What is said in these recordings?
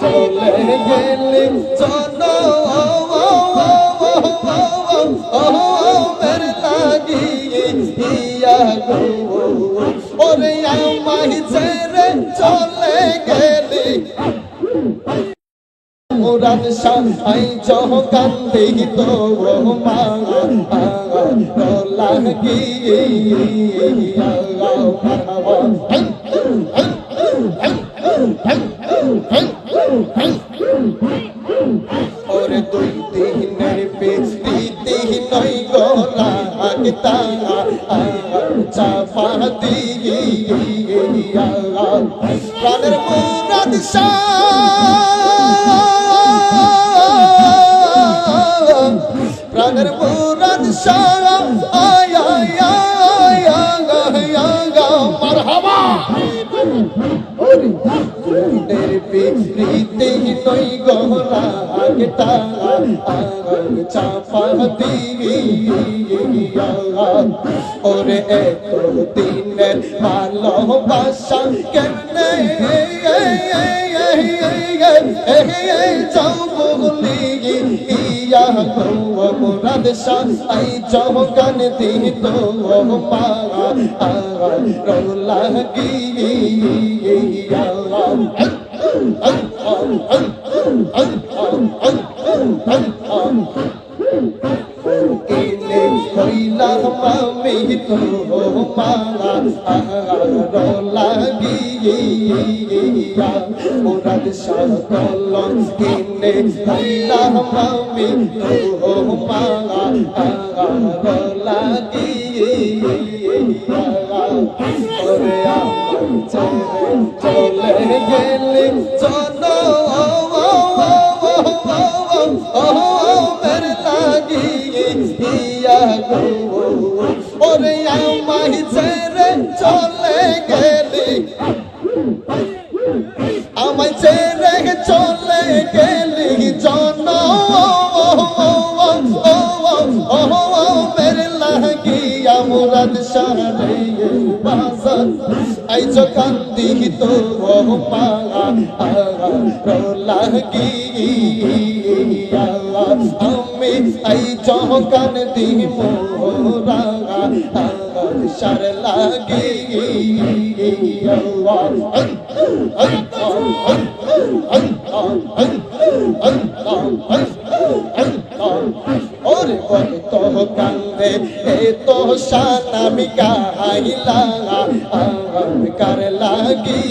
চলে গেলি চলো ওরে আমায় ছেড়ে চলে গেলি মুরাদ শাহাই চহকান্দি তো মা লাগি আগতা চাপা দিয়া প্রাণের মুরাদ প্রাণের মুরাদ আয় আয় আয় আয় মারহাবা। ফুলের বিকৃতি নই গহরা আগটা আগ চাপা দিয়া ওরে এত দিনের ভালোবাসা কেমনে যাও বলি ইয়া গো শাহ আই চৌকান দিন তো মা রৌলা গিয়া কইলাম আমি তো মালা রোলা গিয়া মুরাদ শাহ কলম ইনে কইলাম আমি তো মালা রোলা গিয়া ওরে চলে গেলি চলো ওরে আমায় ছেড়ে চলে গেলি। আমায় ছেড়ে চলে গেলি জন মুরাদ শাহরে বাজার আই কান্দি তো লাগি আমি আই চকান দি মোরা সার লাগি ওরে বলে তো কান্দে এ তো সানামি গাইলা আমি কার লাগি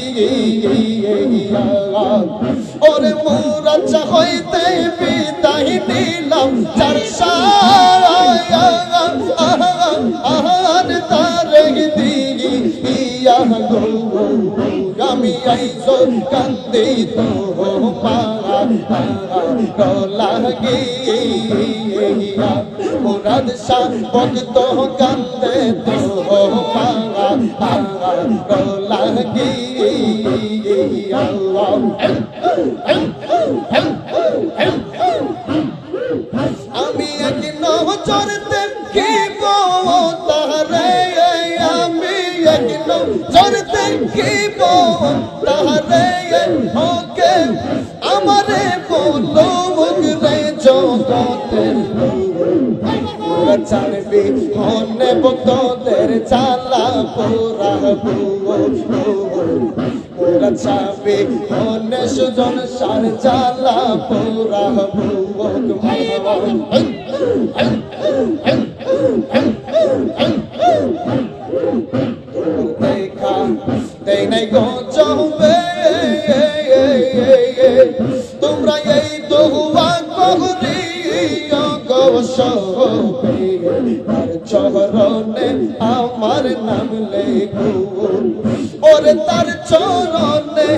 ওরে মোরা চাহইতে বিদায় নিলাম চার আহার আইসো কান্দি তো লাগি মুরাদ শাহ ভক্ত কান্দে তো লাগি আমি এক নজরতে কি তারে আমি এক নজরতে কি তারে ওকে আমারে বলো মুগরে জগতে জানবি হনে ভক্তদের চালা পোরা ওরা চাবি হনে সুজন সার চালা পোরা দেখা গো তোমরা এই আমার নাম লেখো ওরে তার চরণে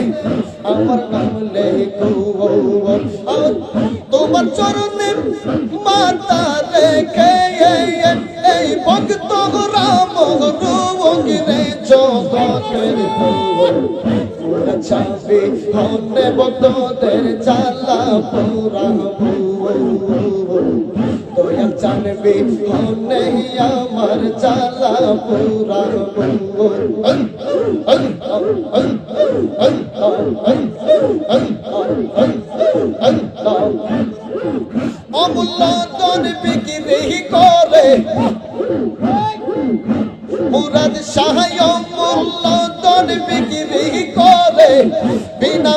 আমার নাম লেখো তোমার চরণে মাতা রেখে এই ভক্ত রাম রুগিরে জগতের পুরা ছাবি হনে ভক্তদের চালা পুরা তো দয়াল জানবে মনে আমার দন বিক্রি করে। মুরাদ সাহায় মূল্য দর বিক্রি করে বিনা